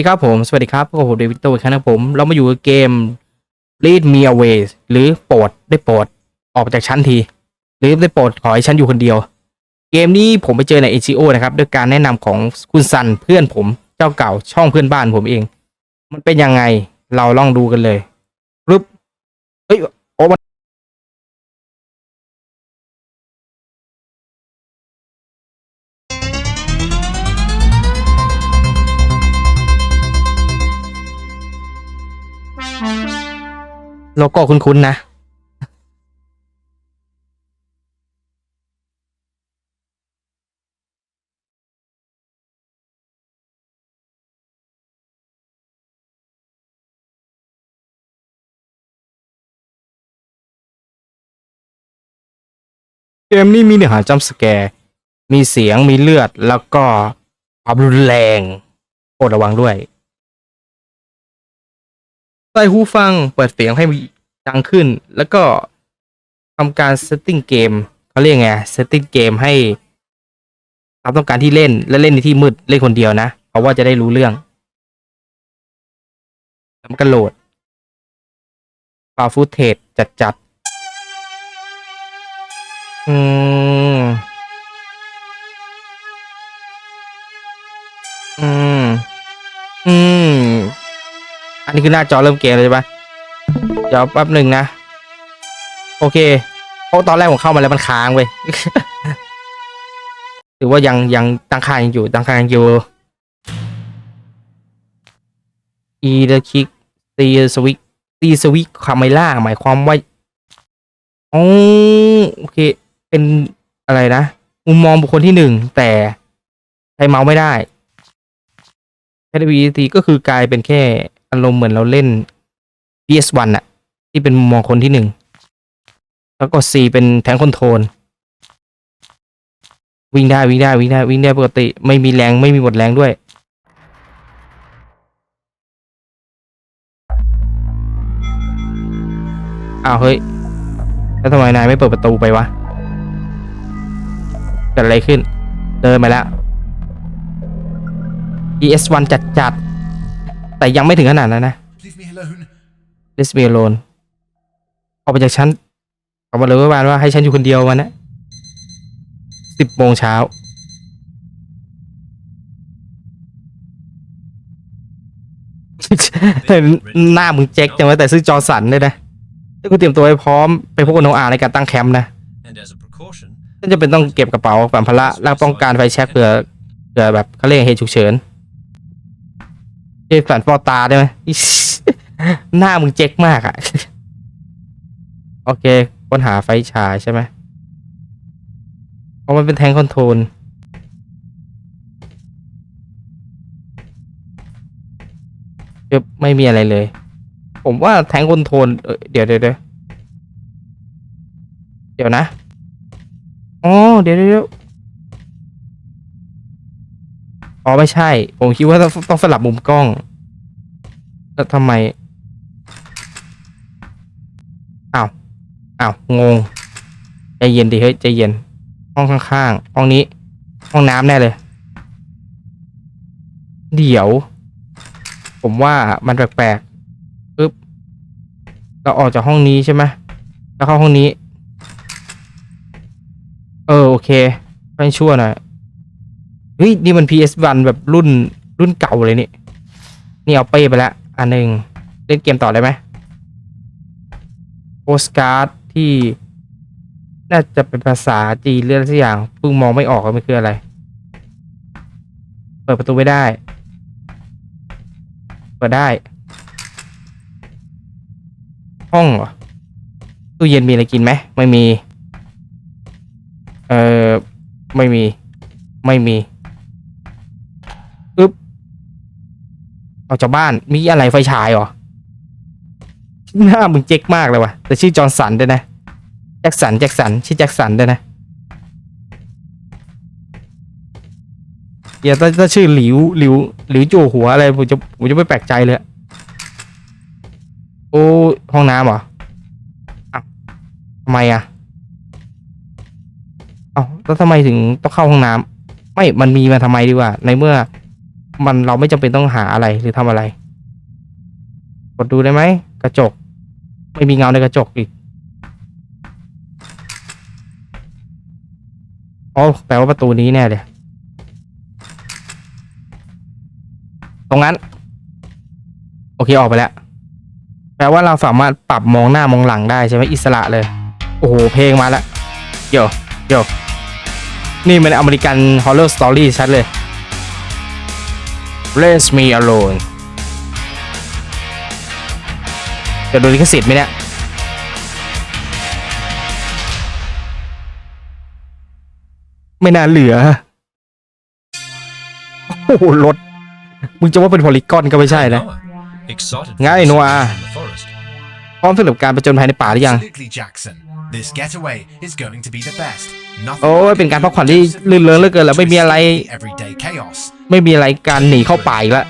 สวัสดีครับผม สวัสดีครับพวกบผมเดวิดโตอีกครั้งนะครับผม เรามาอยู่กับเกม Lead Me Away หรือโปรดได้โปรดออกจากชั้นที หรือได้โปรดขอให้ฉันอยู่คนเดียว เกมนี้ผมไปเจอใน HGO นะครับ ด้วยการแนะนำของคุณซันเพื่อนผมเจ้าเก่าช่องเพื่อนบ้านผมเอง มันเป็นยังไงเราลองดูกันเลยปึ๊บเฮ้ย โลโก้คุ้นๆนะ เกมนี้มีเนื้อหาจัมสแกร์ มีเสียงมีเลือดแล้วก็ความรุนแรงโปรดระวังด้วย ส่หูฟังเปิดเสียงให้ดังขึ้น แล้วก็ทำการ setting เกมเขาเรียกไง setting เกมให้ตามต้องการที่เล่นและเล่นในที่มืดเล่นคนเดียวนะ เพราะว่าจะได้รู้เรื่องแล้วมันก็โหลดฟาฟูเทจจัดจัดๆอืม อืม อืม อันนี้คือหน้าจอเริ่มเกมเลยใช่ปะเดี๋ยวแป๊บหนึ่งนะ โอเคเพราะตอนแรกผมเข้ามาแล้วมันค้างเว้ยถือว่ายังยังตั้งค่ายังอยู่ตั้งค่ายังอยู่ e the kick ตีสวิกตีสวิกคาเมล่าหมายความว่าอ๋อโอเค เป็นอะไรนะ มุมมองบุคคลที่หนึ่งแต่ใช้เมาส์ไม่ได้ แค่ VT ก็คือกลายเป็นแค่ อารมณ์เหมือนเราเล่น PS1 อะที่เป็นมุมมองคนที่หนึ่ง แล้วก็ C เป็นแทงคอนโทรลวิ่งได้วิ่งได้วิ่งได้วิ่งได้ปกติ ไม่มีแรงไม่มีหมดแรงด้วย อ้าวเฮ้ย แล้วทำไมนายไม่เปิดประตูไปวะเกิดอะไรขึ้น เดินมาแล้ว ES1 จัดจัด แต่ยังไม่ถึงขนาดนั้นนะ Leave me alone. Let me alone ออกไปจากฉันออกมาเลยว่าว่าให้ฉันอยู่คนเดียววันนะสิบโมงเช้าเห็นหน้ามึงเจ๊กจังวะแต่ซื้อจอสันด้วยนะถ้ากูเตรียมตัวไว้พร้อมไปพบกับน้องอาในการตั้งแคมป์นะ And as a precaution, ฉันจะเป็นต้องเก็บกระเป๋าสัมภาระและป้องกันไฟแช็กเผื่อเผื่อแบบเขาเรียกเหตุฉุกเฉิน เจสันฟอตาได้ไหมหน้ามึงเจ๊กมากอะโอเคค้นหาไฟฉายใช่ไหมเพราะมันเป็นแทงคอนโทรลจึบไม่มีอะไรเลย ผมว่าแทงคอนโทรลเอ้ยเดี๋ยวเดี๋ยวเดี๋ยวเดี๋ยวนะ อ๋อ เดี๋ยวเดี๋ยวเดี๋ยว อ๋อไม่ใช่ ผมคิดว่าต้องสลับมุมกล้อง แล้วทำไมอ้าวอ้าวงงใจเย็นดิเฮ้ยใจเย็น ห้องข้างๆห้องนี้ ห้องน้ำแน่เลย เดี๋ยว ผมว่ามันแปลกๆปึ๊บเราออกจากห้องนี้ใช่ไหมแล้วเข้าห้องนี้ เออโอเคไม่ชั่วหน่อย เฮ้ยนี่มัน PS1 แบบรุ่นรุ่นเก่าเลยนี่ นี่เอาเป้ไปแล้วอันหนึ่งเล่นเกมต่อได้ไหมโปสการ์ดที่น่าจะเป็นภาษาจีนเรื่องสักอย่างเพิ่งมองไม่ออกว่ามันคืออะไร เปิดประตูไม่ได้ เปิดได้ ห้องเหรอตู้เย็นมีอะไรกินไหมไม่มี เอ่อ ไม่มี ไม่มีอึ๊บ ออกจากบ้านมีอะไรไฟฉายเหรอ หน้ามึงเจ๊กมากเลยว่ะ แต่ชื่อจอห์นสันด้วยนะแจ็คสันแจ็คสันชื่อแจ็คสันด้วยนะเดี๋ยวถ้าถ้าชื่อหลิวหลิวหลิวจู่หัวอะไรผมจะผมจะไม่แปลกใจเลยโอ้ห้องน้ำเหรออ้าวทำไมอะเอ้าแล้วทำไมถึงต้องเข้าห้องน้ำไม่มันมีมาทำไมดีกว่าในเมื่อ มันเราไม่จำเป็นต้องหาอะไรหรือทำอะไร กดดูได้ไหม กระจก ไม่มีเงาในกระจกอีกอ๋อแปลว่าประตูนี้แน่เลยตรงนั้น โอเคออกไปแล้ว แปลว่าเราสามารถปรับมองหน้ามองหลังได้ใช่ไหมอิสระเลย โอ้โห เพลงมาแล้วโยโยนี่มันอเมริกันฮอ r ์ o รสตอรี่ชัดเลย Let me alone จะโดนลิขสิทธิ์ไหมเนี่ยไม่น่าเหลือ โอ้โหรถ มึงจะว่าเป็นโพลิกอนก็ไม่ใช่นะ Noah, excited for Ngay the Noah. scenes in the forest. พร้อมสำหรับการประจนภัยในป่าหรือยัง Absolutely, Jackson. This getaway is going to be the best. Nothing โอ้ย like เป็นการ a พักผ่อนที่ dose of ลื่นเริงเหลือเกินแล้วไม่มีอะไร the everyday chaos. ไม่มีอะไรการหนีเข้าป่าอีกแล้ว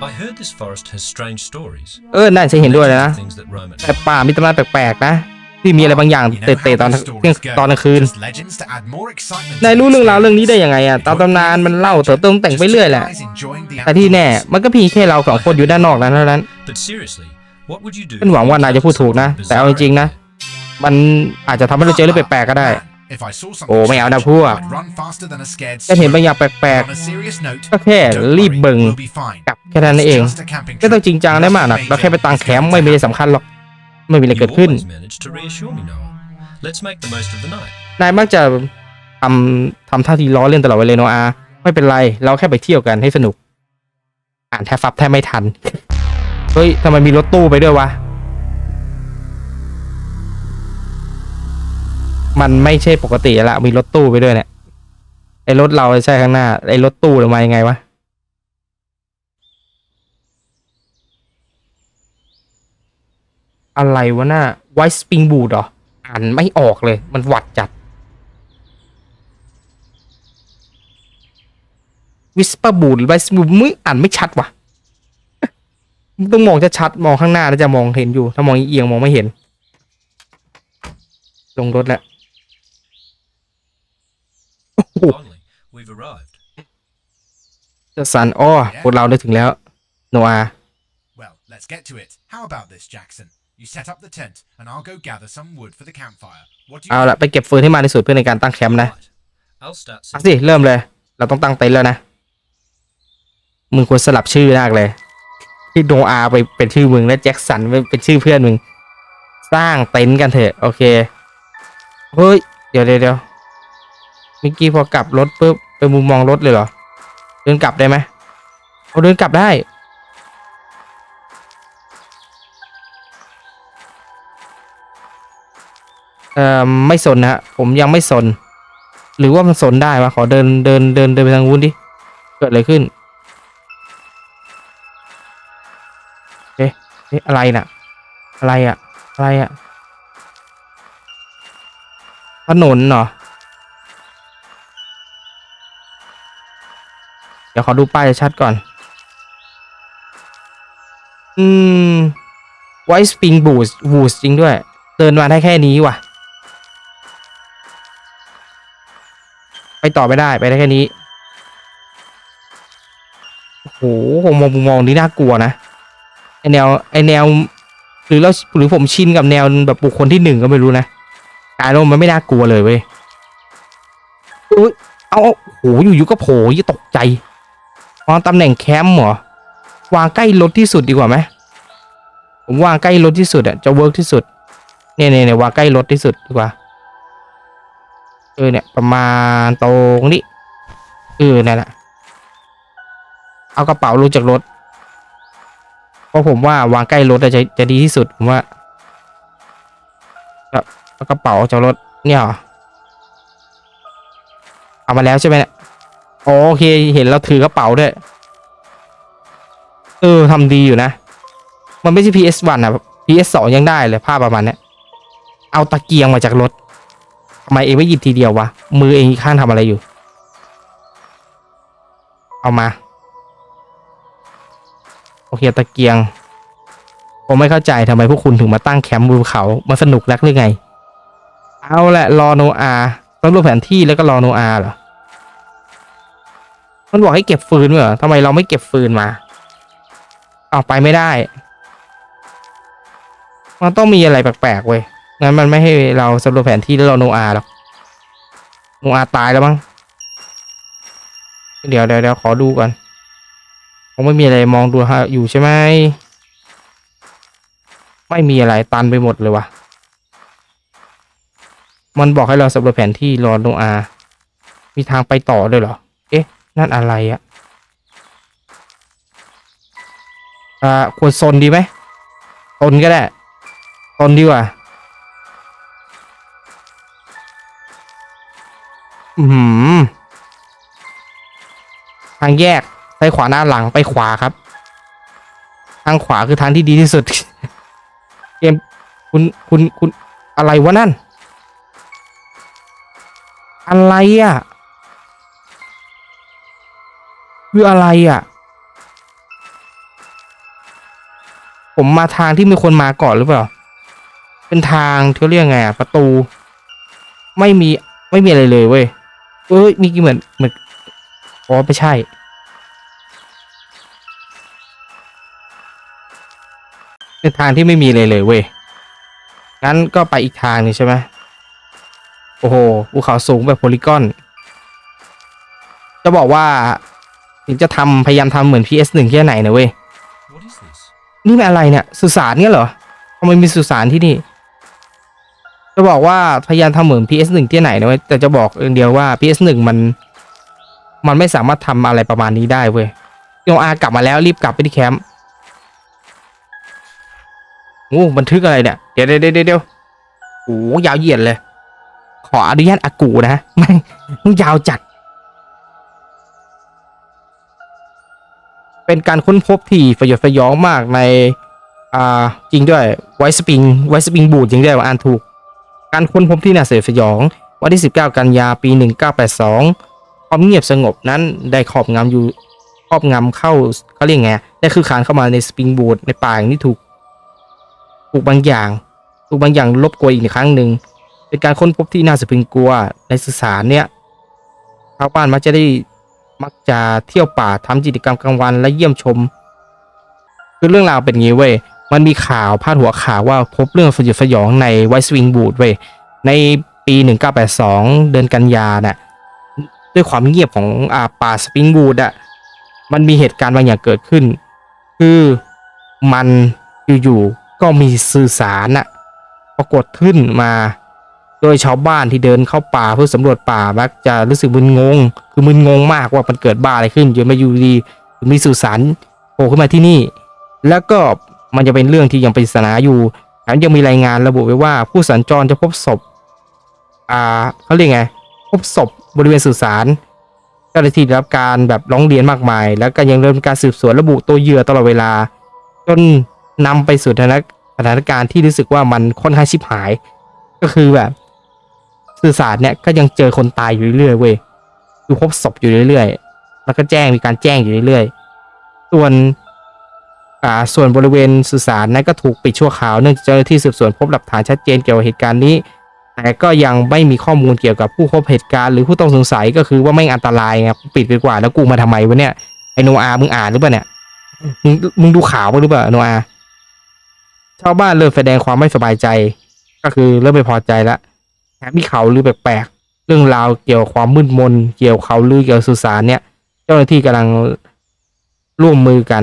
Hey, I heard this forest has strange stories. เออน่าจะเห็นด้วยเลยนะ Things that roam at แต่ป่ามีตำนานแปลกๆนะ ที่มีอะไรบางอย่าง You เตะ know ๆตอน how เที่ยง those stories ตอน go. กลางคืน Just legends to add more excitement นาย to รู้ the เรื่องราว story. เรื่องนี้ได้ยังไงอะตามตำนานมันเล่าเติมเติมแต่งไปเรื่อยแหละ Just enjoying the แต่ที่แน่ outdoors. มันก็มีแค่เราสองคนอยู่ด้านนอกนั้นเท่านั้น But seriously, what would you do? ฉันหวังว่านายจะพูดถูกนะ แต่เอาจริงๆนะ มันอาจจะทำให้เราเจอเรื่องแปลกๆก็ได้ If I saw something โอ้ไม่เอานะ strange, พวก I'd run faster than a scared จะเห็นบาง squirrel. อย่างแปลก On a serious note, ๆก็แค่ don't รีบ worry, เบิ่ง we'll be fine. กลับแค่นั้นเอง It's just a camping ก็ต้อง trip. จริงจังได้มากนะเราแค่ไปตามแคมป์ไม่มีอะไรสำคัญหรอก ไม่มีอะไร You เกิดขึ้น always manage to reassure me, Noah. Let's make the most of the night. นายมักจะทำทำท่าทีล้อเล่นตลอดเวลาเลยโนอาไม่เป็นไร เราแค่ไปเที่ยวกันให้สนุก อ่านแทบฟับแทบไม่ทัน เฮ้ยทำไมมีรถตู้ไปด้วยวะ มันไม่ใช่ปกติละมีรถตู้ไปด้วยเนี่ยไอรถเราใช่ข้างหน้าไอรถตู้หรือมายังไงวะอะไรวะน่าไวสปริงบูดเหรอ อ่านไม่ออกเลย มันหวัดจัดวิสปาบูดไวสบูดมึงอ่านไม่ชัดวะต้องมองจะชัดมองข้างหน้าแล้วจะมองเห็นอยู่ ถ้ามองเอียงมองไม่เห็น ลงรถแล้วโอ้โห Finally, we've arrived. เจะสันอ้อพวกเราได้ถึงแล้วโนอา Well, let's get to it. How about this, Jackson? You set up the tent, and I'll go gather some wood for the campfire. What do you เอาละไปเก็บฟืนให้มากที่สุดเพื่อในการตั้งแคมป์นะ Right. I'll start อะ setting สิเริ่มเลย เราต้องตั้งเต็นท์แล้วนะ มึงควรสลับชื่อมากเลย ที่โนอาไปเป็นชื่อมึงและแจ็คสันเป็นชื่อเพื่อนมึง สร้างเต็นท์กันเถอะ โอเค เฮ้ย เดี๋ยวเดี๋ยวเดี๋ยว เมื่อกี้พอกลับรถปุ๊บไปมุมมองรถเลยเหรอ เดินกลับได้ไหมเอาเดินกลับได้เอ่อไม่สนนะฮะผมยังไม่สน หรือว่ามันสนได้วะขอเดินเดินเดินเดินไปทางวุ้นดิเกิดอะไรขึ้นเอ๊ะเอ๊ะอะไรน่ะ อะไรอะอะไรอะถนนเหรอ ดี๋ยวขอดูป้ายชัดก่อน อืมไวสปริงบูสบูสจริงด้วย เดินมาได้แค่นี้ว่ะ ไปต่อไม่ได้ไปได้แค่นี้ โอ้โหผมมองมุมมองนี้น่ากลัวนะ ไอแนวไอแนว หรือเราหรือผมชินกับแนวแบบบุคคลที่หนึ่งก็ไม่รู้นะกลายเป็นมันไม่น่ากลัวเลยเว้ยเอ้ยเอาเอาโอ้โหอยู่ๆก็โผล่ยี่ตกใจ วางตำแหน่งแคมป์เหรอ วางใกล้รถที่สุดดีกว่าไหมผมวางใกล้รถที่สุดอะจะเวิร์กที่สุดเนี่ยเนี่ยเนี่ยวางใกล้รถที่สุดดีกว่า เออเนี่ยประมาณตรงนี้ เออนั่นแหละเอากระเป๋าลงจากรถ เพราะผมว่าวางใกล้รถจะจะดีที่สุดผมว่าครับเอากระเป๋าจากรถเนี่ยเหรอเอามาแล้วใช่ไหมเนี่ย โอเคเห็นเราถือกระเป๋าด้วย เออทำดีอยู่นะ มันไม่ใช่ PS1 อะ PS2 ยังได้เลยภาพประมาณนี้เอาตะเกียงมาจากรถทำไมเองไม่หยิบทีเดียววะ มือเองข้างทำอะไรอยู่ เอามา โอเคตะเกียง ผมไม่เข้าใจทำไมพวกคุณถึงมาตั้งแคมป์บนเขามาสนุกนักหรือไง เอาแหละรอโนอาต้องรูปแผนที่แล้วก็รอโนอาเหรอ มันบอกให้เก็บฟืนเหรอทำไมเราไม่เก็บฟืนมาเอาไปไม่ได้ มันต้องมีอะไรแปลกๆเว้ย งั้นมันไม่ให้เราสำรวจแผนที่แล้วเราโนอาหรอก โนอาตายแล้วมั้ง เดี๋ยวเดี๋ยวเดี๋ยวขอดูก่อนคงไม่มีอะไรมองดูฮะอยู่ใช่ไหม ไม่มีอะไรตันไปหมดเลยวะมันบอกให้เราสำรวจแผนที่รอโนอา มีทางไปต่อด้วยเหรอ นั่นอะไรอะอ่าควรซนดีไหมซนก็ได้ซนดีกว่า อือหือทางแยกซ้ายขวาหน้าหลังไปขวาครับ ทางขวาคือทางที่ดีที่สุด เกมคุณคุณคุณอะไรวะนั่น อะไรอะ คืออะไรอะ ผมมาทางที่มีคนมาก่อนหรือเปล่า เป็นทางที่เขาเรียกไงอะ ประตู ไม่มีไม่มีอะไรเลยเว้ยเอ้ยมีกี่เหมือนเหมือนอ๋อไม่ใช่ เป็นทางที่ไม่มีเลยเลยเว้ยงั้นก็ไปอีกทางนึงใช่ไหมโอ้โหภูเขาสูงแบบโพลีกอน จะบอกว่า ถึงจะทำพยายามทำเหมือน PS1 แค่ไหนนะเว้ย What is this? นี่มันอะไรเนี่ยสุสานเนี่ยเหรอทำไมมีสุสานที่นี่ จะบอกว่าพยายามทำเหมือน PS1 ที่ไหนนะเว้ยแต่จะบอกอย่างเดียวว่า PS1 มัน มันไม่สามารถทำอะไรประมาณนี้ได้เว้ยโยอากลับมาแล้วรีบกลับไปที่แคมป์โอ้บันทึกอะไรเนี่ย เดี๋ยวเดี๋ยวเดี๋ยวเดี๋ยวโอ้ยาวเหยียดเลย ขออนุญาตอากูนะไม่งยาวจัด เป็นการค้นพบที่ประโยชน์ประยองมากในอ่าจริงด้วยไวสปริงไวสปริงบูดจริงด้วยว่าอ่านถูก การค้นพบที่น่าสยดสยอง วันที่ 19 กันยาปี 1982 ความเงียบสงบนั้นได้ครอบงำอยู่ครอบงำเข้าเขาเรียกไงได้คือขานเข้ามาในสปริงบูดในป่าอย่างที่ถูกถูกบางอย่างถูกบางอย่างลบกวนอีกครั้งหนึ่งเป็นการค้นพบที่น่าสะพรึงกลัวในสื่อสารเนี่ยชาวบ้านมักจะได้ มักจะเที่ยวป่าทำกิจกรรมกลางวันและเยี่ยมชม คือเรื่องราวเป็นงี้เว้ยมันมีข่าวพาดหัวข่าวว่าพบเรื่องสยดสยองในไวสวิงบูดเว้ยในปี 1982 เดือนกันยาน่ะด้วยความเงียบของอ่าป่าสปริงบูดอะมันมีเหตุการณ์บางอย่างเกิดขึ้น คือมันอยู่ๆก็มีสื่อสารน่ะปรากฏขึ้นมา โดยชาวบ้านที่เดินเข้าป่าเพื่อสำรวจป่ามักจะรู้สึกมึนงง คือมึนงงมากว่ามันเกิดบ้าอะไรขึ้นจนมาอยู่ดีมีสื่อสารโผล่ขึ้นมาที่นี่ แล้วก็มันจะเป็นเรื่องที่ยังเป็นปริศนาอยู่แถมยังมีรายงานระบุไว้ว่าผู้สัญจรจะพบศพ อ่าเขาเรียกไง พบศพบริเวณสื่อสารเจ้าหน้าที่ได้รับการแบบร้องเรียนมากมาย แล้วก็ยังเริ่มการสืบสวนระบุตัวเหยื่อตลอดเวลา จนนำไปสู่สถานการณ์ที่รู้สึกว่ามันค่อนข้างชิบหาย ก็คือแบบ สื่อสารเนี่ยก็ยังเจอคนตายอยู่เรื่อยเว้ยคือพบศพอยู่เรื่อยๆแล้วก็แจ้งมีการแจ้งอยู่เรื่อยๆส่วนอ่าส่วนบริเวณสื่อสารนั้นก็ถูกปิดชั่วคราวเนื่องจากเจ้าหน้าที่สืบสวนพบหลักฐานชัดเจนเกี่ยวกับเหตุการณ์นี้ แต่ก็ยังไม่มีข้อมูลเกี่ยวกับผู้พบเหตุการณ์หรือผู้ต้องสงสัยก็คือว่าไม่อันตรายไงปิดไปกว่าแล้วกูมาทำไมวะเนี่ยไอโนอามึงอ่านหรือเปล่าเนี่ยมึงมึงดูข่าวบ้างหรือเปล่าโนอาชาวบ้านเริ่มแสดงความไม่สบายใจ ก็คือเริ่มไม่พอใจแล้ว แถมมีข่าวลือแปลกๆเรื่องราวเกี่ยวกับความมืดมน เกี่ยวกับข่าวลือเกี่ยวกับสื่อสารเนี่ย เจ้าหน้าที่กำลังร่วมมือกัน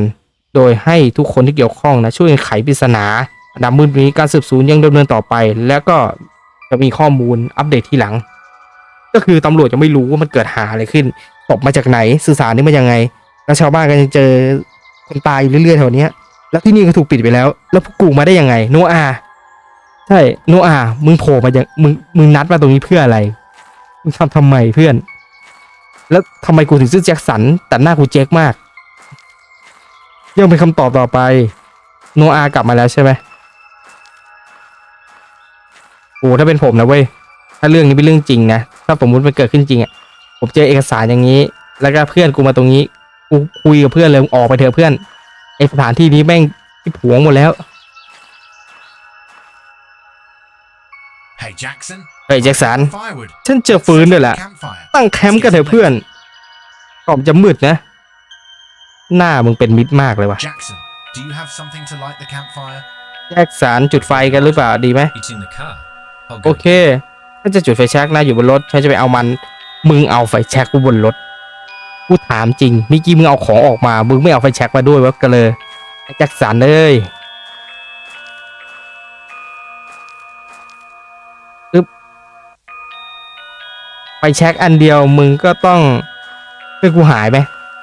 โดยให้ทุกคนที่เกี่ยวข้องนะช่วยไขปริศนาอันดับมืดนี้การสืบสวนยังดำเนินต่อไป แล้วก็จะมีข้อมูลอัปเดตทีหลัง ก็คือตำรวจจะไม่รู้ว่ามันเกิดหาอะไรขึ้นตกมาจากไหนสื่อสารนี่มายังไง แล้วชาวบ้านก็ยังเจอคนตายเรื่อยๆแถวนี้แล้วที่นี่ก็ถูกปิดไปแล้ว แล้วพวกกูมาได้ยังไงโนอา ใช่โนอามึงโผล่มาอย่างมึงมึงนัดมาตรงนี้เพื่ออะไร มึงทำทำไมเพื่อน แล้วทำไมกูถึงชื่อแจ็คสันแต่หน้ากูแจ็คมาก ยังเป็นคำตอบต่อไป โนอากลับมาแล้วใช่ไหมโอ้ถ้าเป็นผมนะเว้ยถ้าเรื่องนี้เป็นเรื่องจริงนะถ้าสมมติมันเกิดขึ้นจริงอะผมเจอเอกสารอย่างนี้ แล้วก็เพื่อนกูมาตรงนี้กูคุยกับเพื่อนเลยออกไปเถอะเพื่อนไอสถานที่นี้แม่งที่ผวงหมดแล้ว เฮ้ยแจ็คสัน Firewood. ฉันเจอฟืนด้วยแหละ Campfire. ตั้งแคมป์กันเถอะเพื่อนกรอบจะมืดนะ หน้ามึงเป็นมิดมากเลยว่ะ Jackson, do you have something to light the campfire? แยกสารจุดไฟกันหรือเปล่าดีไหม It's in the car. I'll โอ go. เคถ้าจะจุดไฟแช็กนะอยู่บนรถฉันจะไปเอามัน มึงเอาไฟแช็กกูบนรถ กูถามจริงเมื่อกี้มึงเอาของออกมา มึงไม่เอาไฟแช็กมาด้วยวะกันเลยไอ้แจ็คสันเลย แช็กอันเดียวมึงก็ต้องเพื่อนกูหายไหม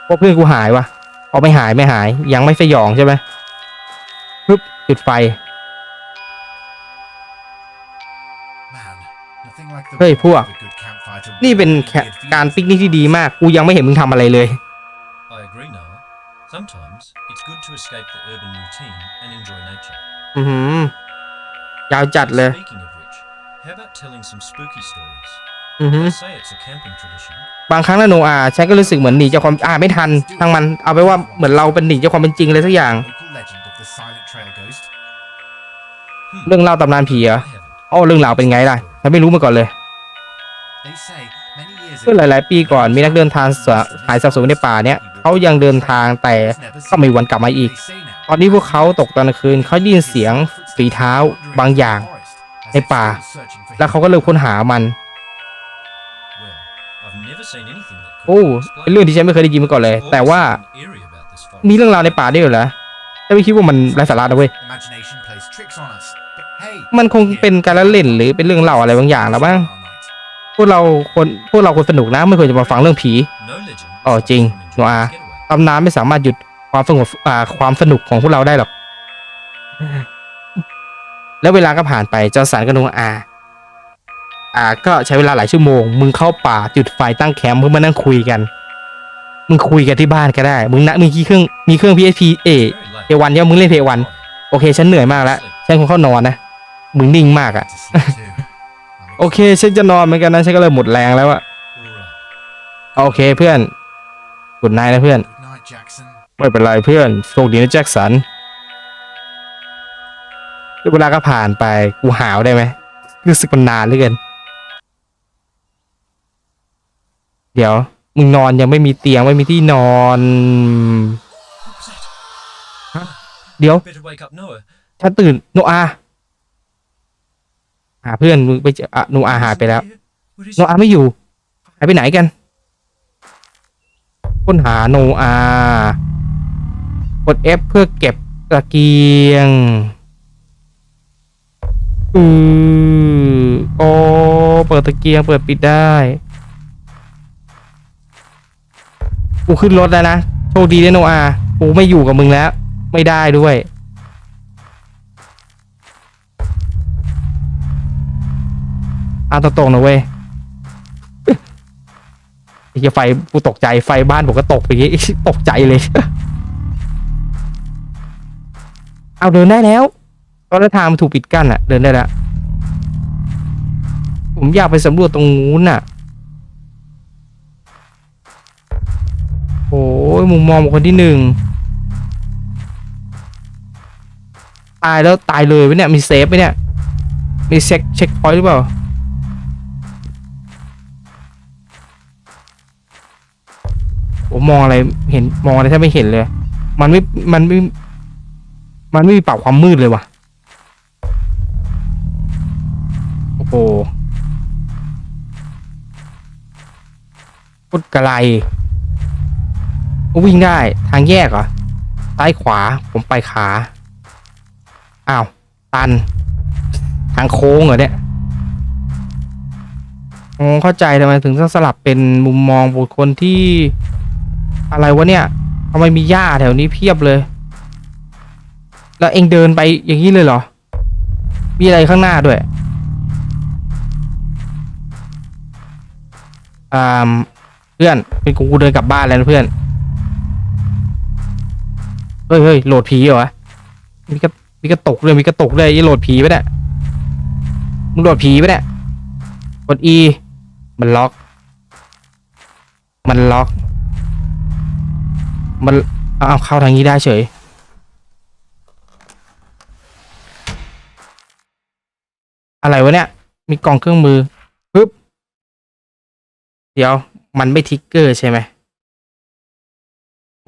เพราะเพื่อนกูหายวะเอาไม่หายไม่หาย ยังไม่สยองใช่ไหมปึ๊บจุดไฟ Man, nothing like the เฮ้ยพวก warmth of a good campfire to นี่เป็น really แค่ get การ feelings. ปิกนิกที่ดีมาก กูยังไม่เห็นมึงทำอะไรเลย I agree, Noah. Sometimes it's good to escape the urban routine and enjoy nature. อือหือยาวจัดเลย Speaking of which, how about telling some spooky stories? อือหือ They say it's a camping tradition. บางครั้งนะโนอาฉันก็รู้สึกเหมือนหนีจากความอ่าไม่ทันทั้งมันเอาไปนว่าเหมือนเราเป็นหนีจากความเป็นจริงเลยสักอย่าง Local legend of the silent trail ghost. Hmm. เรื่องเล่าตำนานผีเหรอ I haven't. อ๋อเรื่องราวเป็นไงล่ะฉันไม่รู้มาก่อนเลย They say many years เมื่อหลาย ๆ ปีก่อนมีนักเดินทางสะหายสับสนในป่าเนี้ยเขายังเดินทางแต่ก็ไม่มีวันกลับมาอีก ตอนนี้พวกเขาตกตอนกลางคืนเขาได้ยินเสียงฝีเท้าบางอย่าง ในป่า แล้วเขาก็เริ่มค้นหามัน โอ้ explain เป็นเรื่องที่ฉันไม่เคยได้ยินมาก่อนเลย แต่ว่า Always something eerie about this forest. มีเรื่องราวในป่าด้วยเหรอฉันไม่คิดว่ามันไร้สาระนะเว้ย Imagination plays tricks on us. But hey, มันคงเป็นการละเล่นหรือเป็นเรื่องเล่าอะไรบางอย่างแล้วบ้างพวกเราคนพวกเราคนสนุกนะไม่ควรจะมาฟังเรื่องผี No legend อ๋อ stops จริง from enjoying โนอา its getaway. ตำนานไม่สามารถหยุดความสงบอ่าความสนุกของพวกเราได้หรอก แล้วเวลาก็ผ่านไปเจ้าสันกับโนอา อ่าก็ใช้เวลาหลายชั่วโมง มึงเข้าป่าจุดไฟตั้งแคมป์เพื่อมานั่งคุยกัน มึงคุยกันที่บ้านก็ได้ มึงนะมึงมีเครื่องมีเครื่อง PSP เอเพวันเนี่ยมึงเล่นเพวันโอเค ฉันเหนื่อยมากแล้วฉันคงเข้านอนนะ มึงนิ่งมากอะ To sleep too. I'm โอเค ฉันจะนอนเหมือนกันนะ ฉันก็เริ่มหมดแรงแล้วอะโอเคเพื่อนกุดนายนะเพื่อน ไม่เป็นไรเพื่อนโชคดีนะแจ็คสันเวลาก็ผ่านไป กูหาวได้ไหมรู้สึกมันนานเหลือเกิน เดี๋ยว มึงนอนยังไม่มีเตียงไม่มีที่นอน What was that? เดี๋ยว Better wake up Noah. ฉันตื่นโนอาหาเพื่อนมึงไปเจออะโนอาหายไปแล้ว Where is โนอาไม่อยู่หายไปไหนกันค้นหาโนอากด F เพื่อเก็บตะเกียงอือโอเปิดตะเกียงเปิดปิดได้ กูขึ้นรถแล้วนะ โชคดีนะโนอากูไม่อยู่กับมึงแล้ว ไม่ได้ด้วย อาตรงๆนะเว้ยไอ้เหี้ยไฟกูตกใจไฟบ้านผมก็ตกไปงี้ตกใจเลย เอาเดินได้แล้วตอนแรกทางมันถูกปิดกั้นอะเดินได้แล้ว ผมอยากไปสำรวจตรงนู้นน่ะ โอ้ยมุมมองคนที่หนึ่งตายแล้วตายเลยไหมเนี่ยมีเซฟไหมเนี่ยมีเช็คเช็คพอยต์หรือเปล่าผมมองอะไรเห็นมองอะไรแทบไม่เห็นเลย มันไม่มันไม่มันไม่มีปรับความมืดเลยว่ะโอ้โหพุดกระไร ก็วิ่งได้ทางแยกเหรอซ้ายขวาผมไปขาอ้าวตัน ทางโค้งเหรอเนี่ยอ๋อเข้าใจทำไมถึงต้องสลับเป็นมุมมองบุคคลที่อะไรวะเนี่ยทำไมมีหญ้าแถวนี้เพียบเลย แล้วเองเดินไปอย่างนี้เลยเหรอ มีอะไรข้างหน้าด้วยอ่าเพื่อนเป็นกูเดินกลับบ้านแล้วเพื่อน เฮ้ยเฮ้ยโหลดผีเหรอวะมีกระมีกระตกเลยมีกระตกเลยยี่โหลดผีไปเนี่ยมึงโหลดผีไปเนี่ยกด E มันล็อก มันล็อก มันเอาเข้าทางนี้ได้เฉยอะไรวะเนี่ย มีกล่องเครื่องมือปึ๊บ เดี๋ยว มันไม่ทิกเกอร์ใช่ไหม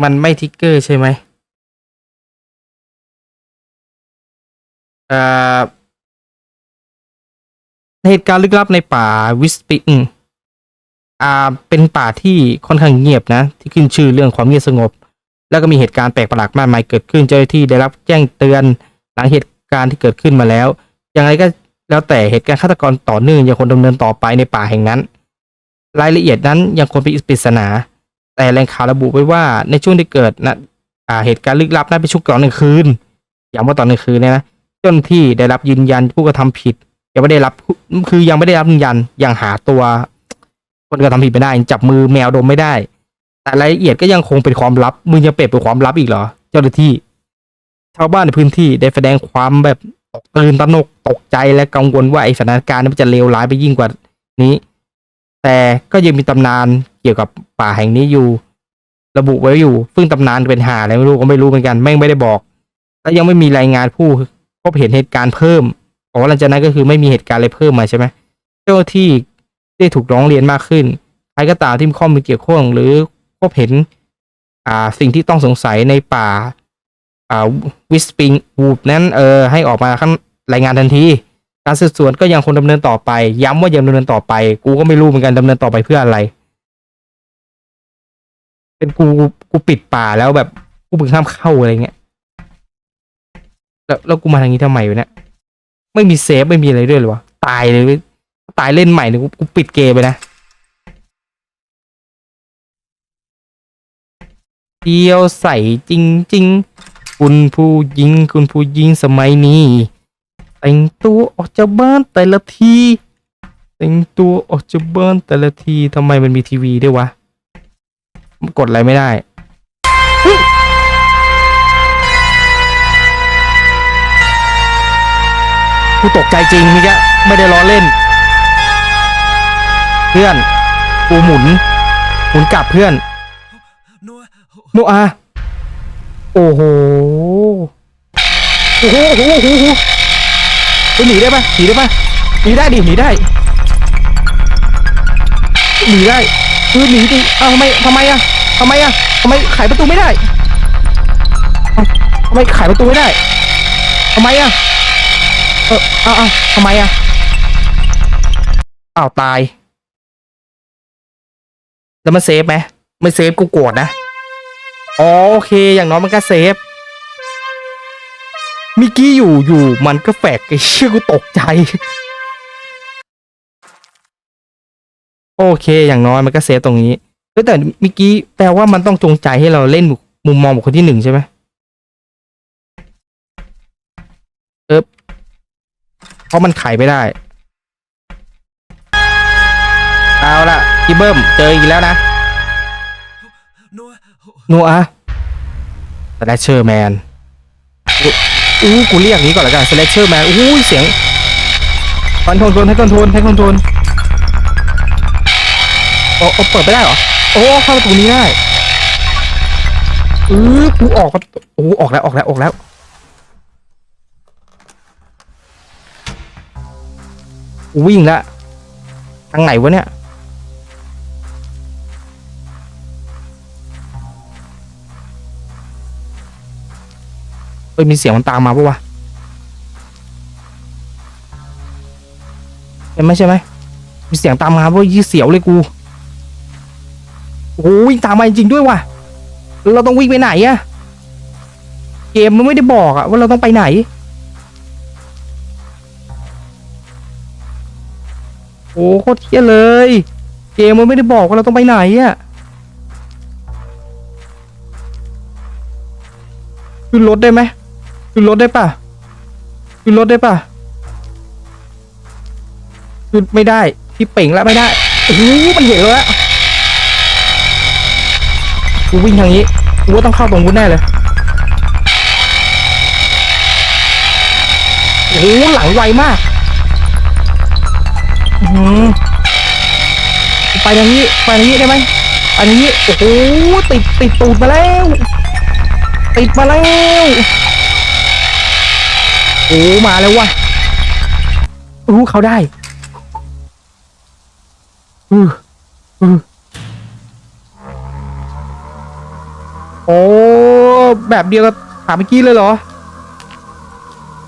มันไม่ทิกเกอร์ใช่ไหม เหตุการณ์ลึกลับในป่าวิสปิงอ่า เป็นป่าที่ค่อนข้างเงียบนะ ที่ขึ้นชื่อเรื่องความเงียบสงบ แล้วก็มีเหตุการณ์แปลกประหลาดมากมายเกิดขึ้นเจ้าหน้าที่ได้รับแจ้งเตือนหลังเหตุการณ์ที่เกิดขึ้นมาแล้วอย่างไรก็แล้วแต่เหตุการณ์ฆาตกรต่อเนื่องยังคงดำเนินต่อไปในป่าแห่งนั้น รายละเอียดนั้นยังคงเป็นปริศนา แต่แหล่งข่าวระบุไว้ว่าในช่วงที่เกิดนะอ่าเหตุการณ์ลึกลับนั้นเป็นช่วงตอนกลางคืนย้ำว่าตอนกลางคืนเนี่ยนะ จ้าหน้าที่ได้รับยืนยันผู้กระทำผิดยังไม่ได้รับคือยังไม่ได้รับยืนยันยังหาตัว คนกระทำผิดไม่ได้จับมือแมวดมไม่ได้ แต่รายละเอียดก็ยังคงเป็นความลับมึงยังเปรียบเป็นความลับอีกเหรอ เจ้าหน้าที่ ชาวบ้านในพื้นที่ได้แสดงความแบบตกตื่นตระหนกตกใจและกังวลว่าไอสถานการณ์นั้มันจะเลวร้ายไปยิ่งกว่านี้ แต่ก็ยังมีตำนานเกี่ยวกับป่าแห่งนี้อยู่ ระบุไว้อยู่ซึ่งตำนานเป็นหาอะไรไม่รู้ก็ไม่รู้เหมือนกันแม่งไม่ได้บอก และยังไม่มีรายงานผู้ พบเห็นเหตุการณ์เพิ่มอ๋อหลังจากนั้นก็คือไม่มีเหตุการณ์อะไรเพิ่มมาใช่ไหมเจ้าที่ได้ถูกร้องเรียนมากขึ้นใครก็ตามที่มีข้อมูลเกี่ยวข้องหรือพบเห็นอ่าสิ่งที่ต้องสงสัยในป่าอ่าวิสปิงวูบนั้นเออให้ออกมาข้างรายงานทันทีการสืบสวนก็ยังคงดำเนินต่อไป ย้ำว่ายังดำเนินต่อไป กูก็ไม่รู้เหมือนกันดำเนินต่อไปเพื่ออะไร เป็นกูกูปิดป่าแล้วแบบกูเพิ่งห้ามเข้าอะไรเงี้ย แล้วแล้วกูมาทางนี้ทำไมวะเนี่ยไม่มีเซฟไม่มีอะไรด้วยหรอวะตายเลยตายเล่นใหม่เนี่ยกูปิดเกมไปนะเดียวใส่จริงๆคุณผู้หญิงคุณผู้หญิงสมัยนี้ แต่งตัวออกจากบ้านแต่ละทีแต่งตัวออกจากบ้านแต่ละทีทำไมมันมีทีวีด้วยวะกดอะไรไม่ได้ กูตกใจจริงนี่กะไม่ได้ล้อเล่น เพื่อนกูหมุน หมุนกลับเพื่อน โนอาโอ้โหโอ้โหโอ้โหโอ้โหโอ้โหนีได้ปะหนีได้ปะหนีได้ดิหนีได้หนีได้เออหนีดิอ้าทำไมทำไมอะทำไมอะทำไมไขประตูไม่ได้ทำไมไขประตูไม่ได้ทำไมอะ เอออ้าวอ้าวทำไมอะอ้าวตาย แล้วมันเซฟไหมไม่เซฟกูโกรธนะอ๋อโอเค อย่างน้อยมันก็เซฟมิกกี้อยู่อยู่มันก็แฝกไอ้เชี่ยกูตกใจ โอเค อย่างน้อยมันก็เซฟตรงนี้แต่มิกกี้แปลว่ามันต้องจงใจให้เราเล่นมุมมองบุคคลที่หนึ่งใช่ไหมเออ ราะมันไขไม่ได้ เอาละพี่เบิ้มเจออีกแล้วนะนอาสแลชเชอร์แมนอู้กูเรียกนี้ก่อนละกันสแลชเชอร์แมนอู้ยเสียงคอนโทรลคอนให้คอนโทรลให้คอนโทรลโอ้โอ้เปิดไม่ได้เหรอ โอ้เข้าประตูนี้ได้เออกูออกประตูโอ้ออกแล้วออกแล้วออกแล้ว วิ่งแล้วทางไหนวะเนี่ยเอ้ยมีเสียงมันตามมาปะวะใช่ไหมใช่ไหมมีเสียงตามมาปะยี่เสียวเลยกูโอ้ยตามมาจริงด้วยว่ะเราต้องวิ่งไปไหนอะเกมมันไม่ได้บอกอะว่าเราต้องไปไหน โอ้โคตรเที่ยเลย เกมมันไม่ได้บอกว่าเราต้องไปไหนอะขึ้นรถได้ไหมขึ้นรถได้ป่ะขึ้นรถได้ป่ะขึ้นไม่ได้พี่เป่งแล้วไม่ได้โอ้โหมันเห็นแล้วกูวิ่งทางนี้กูว่าต้องเข้าตรงกูแน่เลยโอ้โหหลังไวมาก ไปทางนี้ไปทางนี้ได้ไหมไปทางนี้โอ้โหติดติดตูดมาแล้ว ติดมาแล้วโอ้มาแล้ววะอู้เขาได้อืออือโอ้แบบเดียวกับถามเมื่อกี้เลยเหรอ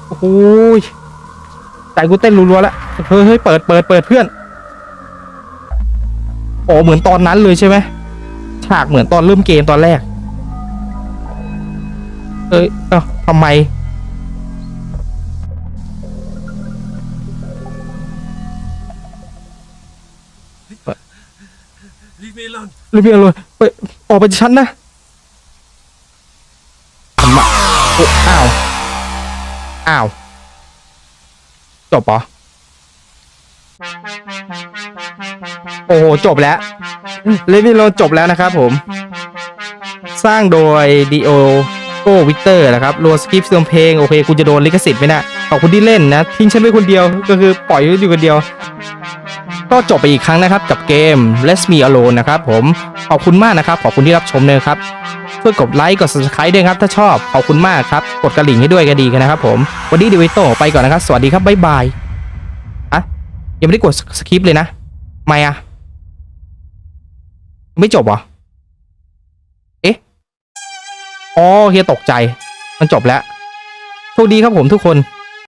โอ้ย ใจกูเต้นรัวๆแล้วเฮ้ยเฮ้ยเปิดเปิดเปิดเพื่อน โอ้เหมือนตอนนั้นเลยใช่ไหมฉากเหมือนตอนเริ่มเกมตอนแรก เอ้ยเอ้าทำไม Leave me alone. รีบเรียนเลยไปออกไปจากชั้นนะทำไมโอ้อ้าว อ้าว จบเหรอโอ้โหจบแล้วเลวิโลจบแล้วนะครับผม สร้างโดยดีโอโกวิกเตอร์นะครับรัวสคริปต์เสียงเพลง โอเคกูจะโดนลิขสิทธิ์ไหมนะขอบคุณที่เล่นนะ ทิ้งฉันไว้คนเดียวก็คือปล่อยไว้อยู่คนเดียว ก็จบไปอีกครั้งนะครับกับเกม Let's Me Alone นะครับผม ขอบคุณมากนะครับ ขอบคุณที่รับชมเลยครับ ช่วยกดไลค์กด subscribe ด้วยครับถ้าชอบขอบคุณมากครับกดกระดิ่งให้ด้วยก็ดีกันนะครับผมวันนี้เดวิโตไปก่อนนะครับ สวัสดีครับบ๊ายบายอะยังไม่ได้กดสคริปต์เลยนะไม่อะไม่จบเหรอเอ๊ะอ๋อเฮียตกใจ มันจบแล้วโชคดีครับผมทุกคน